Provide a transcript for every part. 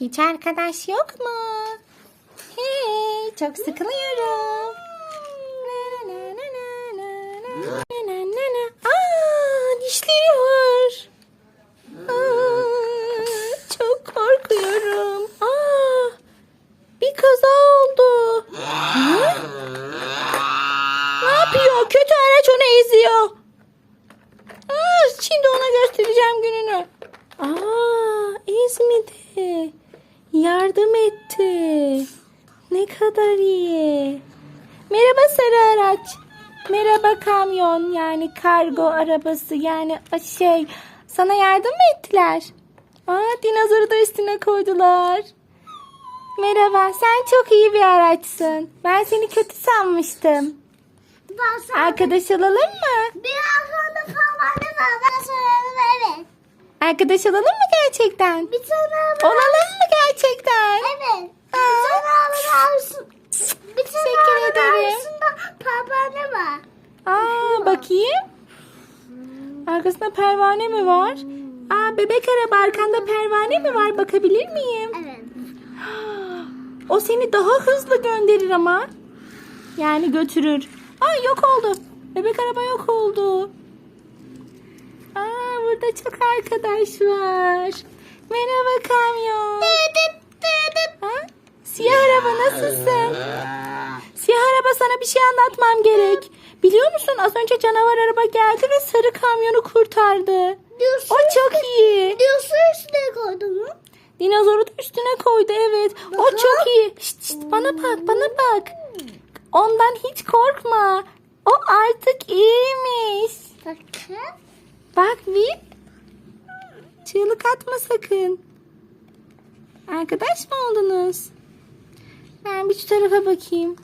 hiç arkadaş yok mu? Hey, çok sıkılıyorum. Aa, dişleri var. Aa, çok korkuyorum. Aa, bir kaza oldu. Ha? Ne yapıyor? Kötü araç onu eziyor. Aa, şimdi ona göstereceğim gününü. Aa, ezmedi. Yardım etti. Ne kadar iyi. Merhaba sarı araç. Merhaba kamyon yani kargo arabası yani şey sana yardım mı ettiler? Aa dinozoru da üstüne koydular. Merhaba sen çok iyi bir araçsın. Ben seni kötü sanmıştım. Ben sana Arkadaş olalım mı? biraz sonra var. Ben sorarım evet. Arkadaş olalım mı gerçekten? Bir tane Olalım mı gerçekten? Evet. Bir tane arasın. Bir tane ederim. arasında parmağını var. Aa bakayım. Arkasında pervane mi var? Aa bebek araba arkanda pervane mi var? Bakabilir miyim? Evet. O seni daha hızlı gönderir ama. Yani götürür. Aa yok oldu. Bebek araba yok oldu. Burada çok arkadaş var. Merhaba kamyon. Ha? Siyah araba nasılsın? Siyah araba sana bir şey anlatmam gerek. Biliyor musun az önce canavar araba geldi ve sarı kamyonu kurtardı. Diyorsun O çok iyi. Diyorsun üstüne koydun mu? Dinozoru da üstüne koydu evet. O çok iyi. Şşt, şşt, bana bak bana bak. Ondan hiç korkma. O artık iyiymiş. Bak bir. Çığlık atma sakın. Arkadaş mı oldunuz? Ben bir şu tarafa bakayım.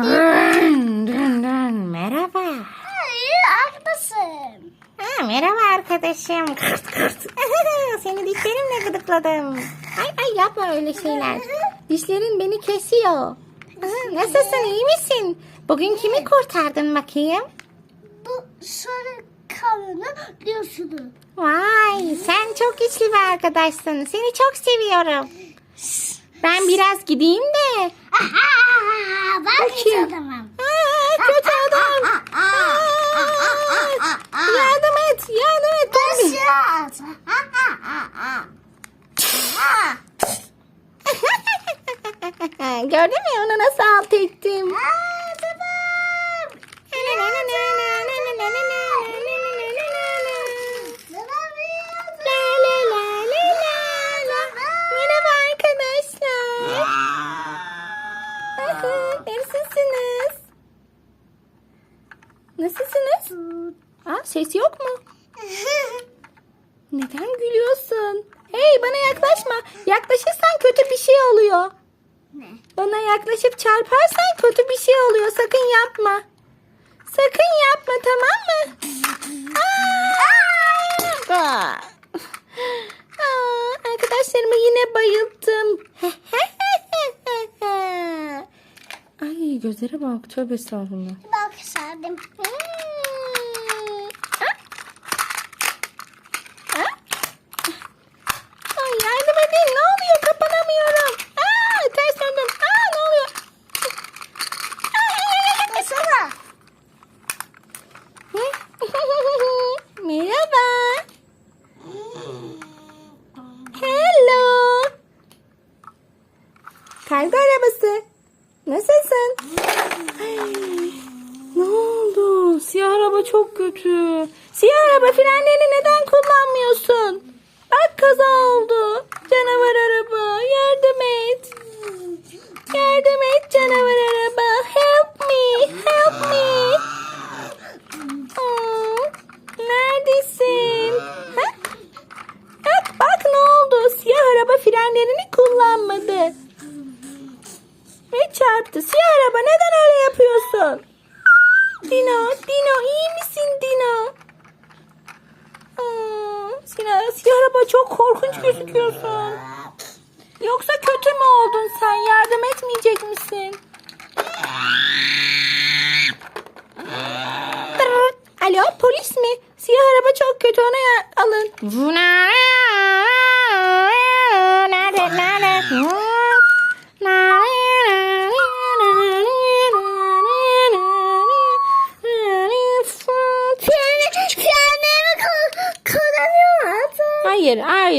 Dün dün merhaba. Hayır arkadaşım. Ha, merhaba arkadaşım. Kırt kırt. Seni dişlerimle gıdıkladım. Ay ay yapma öyle şeyler. Dişlerin beni kesiyor. Ha, nasılsın iyi misin? Bugün kimi kurtardın bakayım? Bu sarı kamyonu diyorsun. Vay sen çok güçlü bir arkadaşsın. Seni çok seviyorum. Ben biraz gideyim de. Aha, ben hiç Bakayım. adamım. Aa, kötü adam. Aa, yardım et yardım et. Gördün mü onu nasıl alt ettim? La la la la. Merhaba arkadaşlar. Nasılsınız? Nasılsınız? Aa, ses yok mu? Neden gülüyorsun? Hey bana yaklaşma. Yaklaşırsan kötü bir şey oluyor. Ne? Bana yaklaşıp çarparsan kötü bir şey oluyor. Sakın yapma. Sakın yapma tamam mı? Aa! Aa, arkadaşlarımı yine bayılttım. Ay gözlere bak. Tövbe estağfurullah. Bak sardım. Hmm. Ha? Ha? Ay yardım edin. Ne oluyor? Kapanamıyorum. Aa, ters döndüm. Aa, ne oluyor? Basana. Merhaba. Hello. Kargo arabası. Nasılsın? Ay, ne oldu? Siyah araba çok kötü. Siyah araba frenlerini neden kullanmıyorsun? Bak kaza oldu. Canavar araba yardım et. Yardım et canavar araba. Help me. Help me. Aa, neredesin? Ha? Bak bak ne oldu? Siyah araba frenlerini kullanmadı. Ve çarptı. Siyah araba neden öyle yapıyorsun? Dino, Dino iyi misin Dino? Aa, siyah, siyah araba çok korkunç gözüküyorsun. Yoksa kötü mü oldun sen? Yardım etmeyecek misin? Alo polis mi? Siyah araba çok kötü ona alın.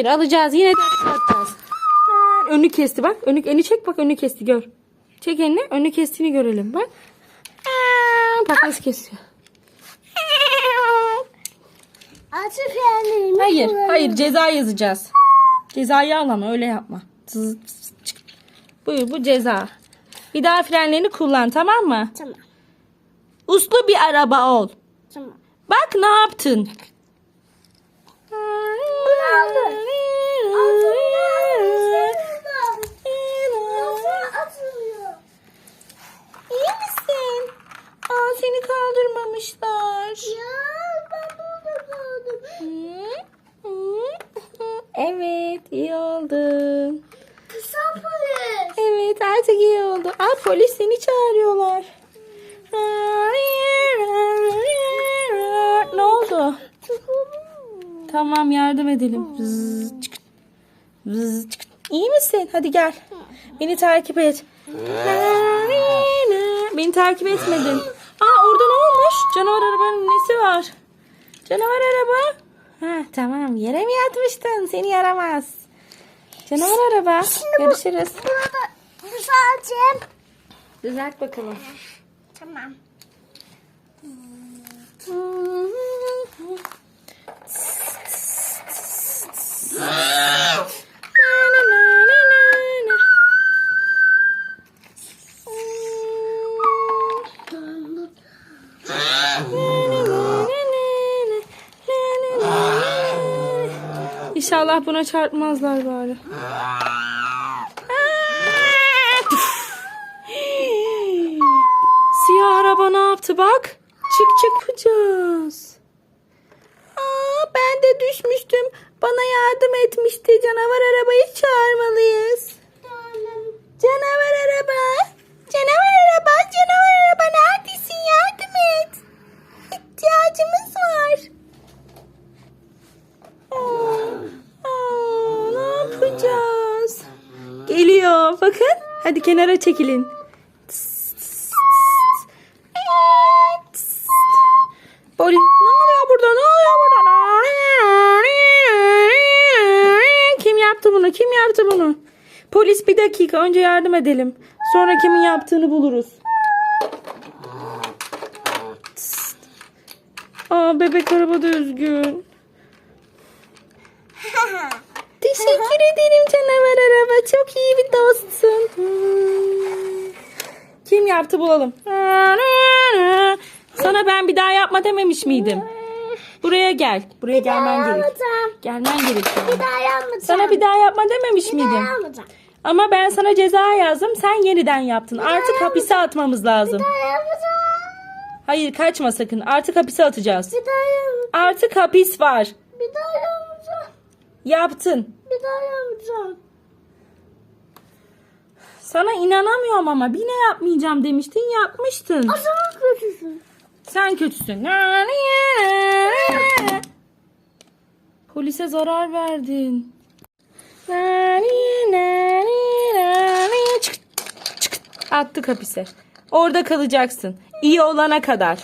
Hayır alacağız yine de atacağız. Önü kesti bak. Önü, önü çek bak önü kesti gör. Çek elini önü kestiğini görelim bak. Bak nasıl kesiyor. Artık frenlerimi Hayır hayır ceza yazacağız. Cezayı al ama öyle yapma. Buyur bu ceza. Bir daha frenlerini kullan tamam mı? Tamam. Uslu bir araba ol. Tamam. Bak ne yaptın? Aldı. İyi misin? Aa seni kaldırmamışlar. Ya ben burada kaldım. Evet iyi oldun. Kısa polis. Evet artık iyi oldu. Aa polis seni çağırıyorlar. Ne oldu? Tamam yardım edelim. Vız, çık. Vız, çık. İyi misin? Hadi gel. Beni takip et. Beni takip etmedin. Aa orada ne olmuş? Canavar arabanın nesi var? Canavar araba. Ha tamam yere mi yatmıştın? Seni yaramaz. Canavar araba. Görüşürüz. Düzelteceğim. Düzelt bakalım. Tamam. İnşallah buna çarpmazlar bari. Siyah araba ne yaptı bak? Çık çık yapacağız. Ben de düşmüştüm. Bana yardım etmişti. Canavar arabayı çağırmalıyız. Canavar araba. Canavar araba. Canavar araba neredesin? Yardım et. İhtiyacımız var. Aa, aa, ne yapacağız? Geliyor. Bakın. Hadi kenara çekilin. Yaptı bunu? Kim yaptı bunu? Polis bir dakika önce yardım edelim. Sonra kimin yaptığını buluruz. Aa bebek araba da üzgün. Teşekkür ederim canavar araba. Çok iyi bir dostsun. Kim yaptı bulalım. Sana ben bir daha yapma dememiş miydim? Buraya gel. Buraya gelmen gerek. Yapmayacağım. Gelmen gerekiyor. Bir daha yapmayacağım. Sana bir daha yapma dememiş Bir daha miydim? yapmayacağım. Ama ben sana ceza yazdım. Sen yeniden yaptın. Artık hapise atmamız lazım. Bir daha yapmayacağım. Hayır kaçma sakın. Artık hapise atacağız. Bir daha yapmayacağım. Artık hapis var. Bir daha yapmayacağım. Yaptın. Bir daha yapmayacağım. Sana inanamıyorum ama yine yapmayacağım demiştin yapmıştın. O zaman kötüsün. Sen kötüsün. Polise zarar verdin. Çık, çık. Attık hapise. Orada kalacaksın. İyi olana kadar.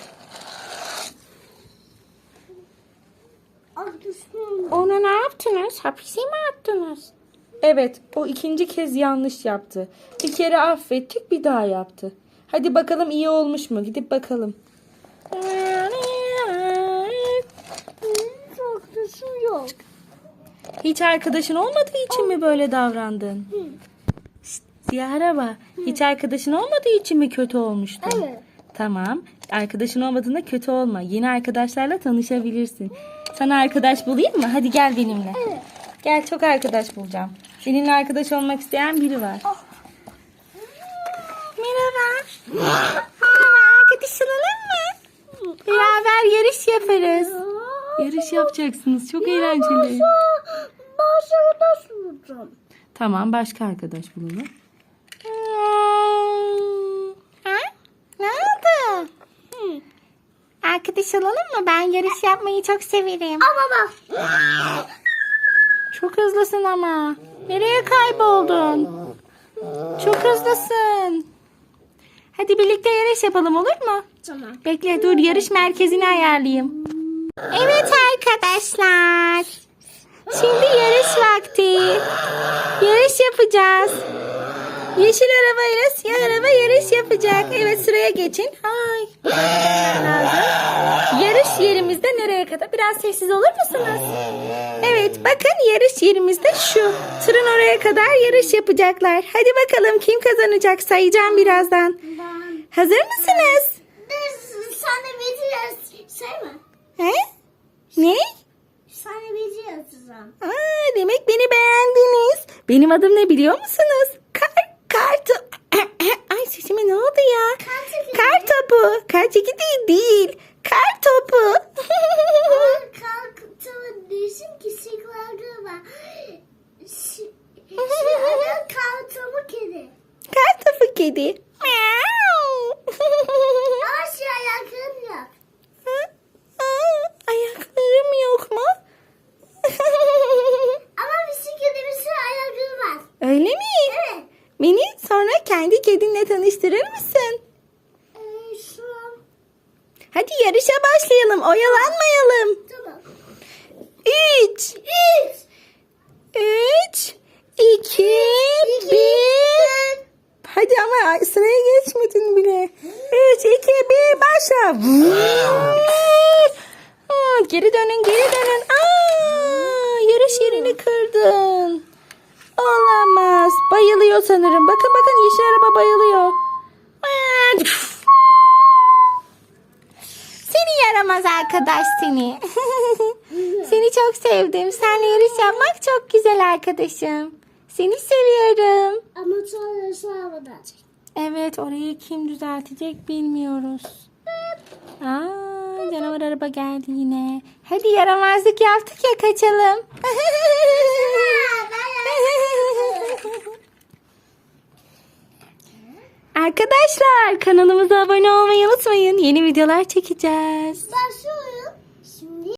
Ona ne yaptınız? Hapise mi attınız? Evet, o ikinci kez yanlış yaptı. Bir kere affettik, bir daha yaptı. Hadi bakalım iyi olmuş mu? Gidip bakalım. Haklısın yok. Hiç arkadaşın olmadığı için mi böyle davrandın? Şşt, Siyah araba. Hiç arkadaşın olmadığı için mi kötü olmuştun? Evet. Tamam. Arkadaşın olmadığında kötü olma. Yeni arkadaşlarla tanışabilirsin. Sana arkadaş bulayım mı? Hadi gel benimle. Evet. Gel çok arkadaş bulacağım. Seninle arkadaş olmak isteyen biri var. Merhaba. Merhaba. Arkadaş olalım mı? Beraber yarış yaparız. Yarış yapacaksınız. Çok eğlenceli. Bazı da soracağım. Tamam başka arkadaş bulalım. Ha? Ne oldu? Arkadaş olalım mı? Ben yarış yapmayı çok severim. Ama bak. Çok hızlısın ama. Nereye kayboldun? Çok hızlısın. Hadi birlikte yarış yapalım olur mu? Tamam. Bekle dur yarış merkezini ayarlayayım. Evet arkadaşlar. Şimdi yarış vakti. Yarış yapacağız. Yeşil arabayla siyah araba yarış yapacak. Evet sıraya geçin. Ay. Lazım. Yarış yerimizde nereye kadar? Biraz sessiz olur musunuz? Evet bakın yarış yerimizde şu. Tırın oraya kadar yarış yapacaklar. Hadi bakalım kim kazanacak sayacağım birazdan. Hazır mısınız? Sana şey mi? He? Ne? Sana video yazacağım. Aa, demek beni beğendiniz. Benim adım ne biliyor musunuz? Kar, kartı. Ay sesime ne oldu ya? Kar topu. Kar topu. Kar çeki değil değil. Kar topu. Kalktı değilsin ki sigara var. Si- Sigara kalktı kedi. Kar topu kedi. Miau. Ama ayaklarım yok. Ayaklarım yok mu? Ama sürü ayakları var. Öyle mi? Evet. Beni sonra kendi kedinle tanıştırır mısın? Ee, şu an Hadi yarışa başlayalım. Oyalanmayalım. tamam. Üç. Üç. Üç, iki, bir. Hadi ama sıraya geçmedin bile. Üç, iki, bir, başla. Sanırım. Bakın bakın yeşil araba bayılıyor. Seni yaramaz arkadaş seni. seni çok sevdim. Seninle yarış yapmak çok güzel arkadaşım. Seni seviyorum. Ama sonra sağladı. Evet orayı kim düzeltecek bilmiyoruz. Aa, canavar araba geldi yine. Hadi yaramazlık yaptık ya kaçalım. Arkadaşlar kanalımıza abone olmayı unutmayın. Yeni videolar çekeceğiz. Ben şu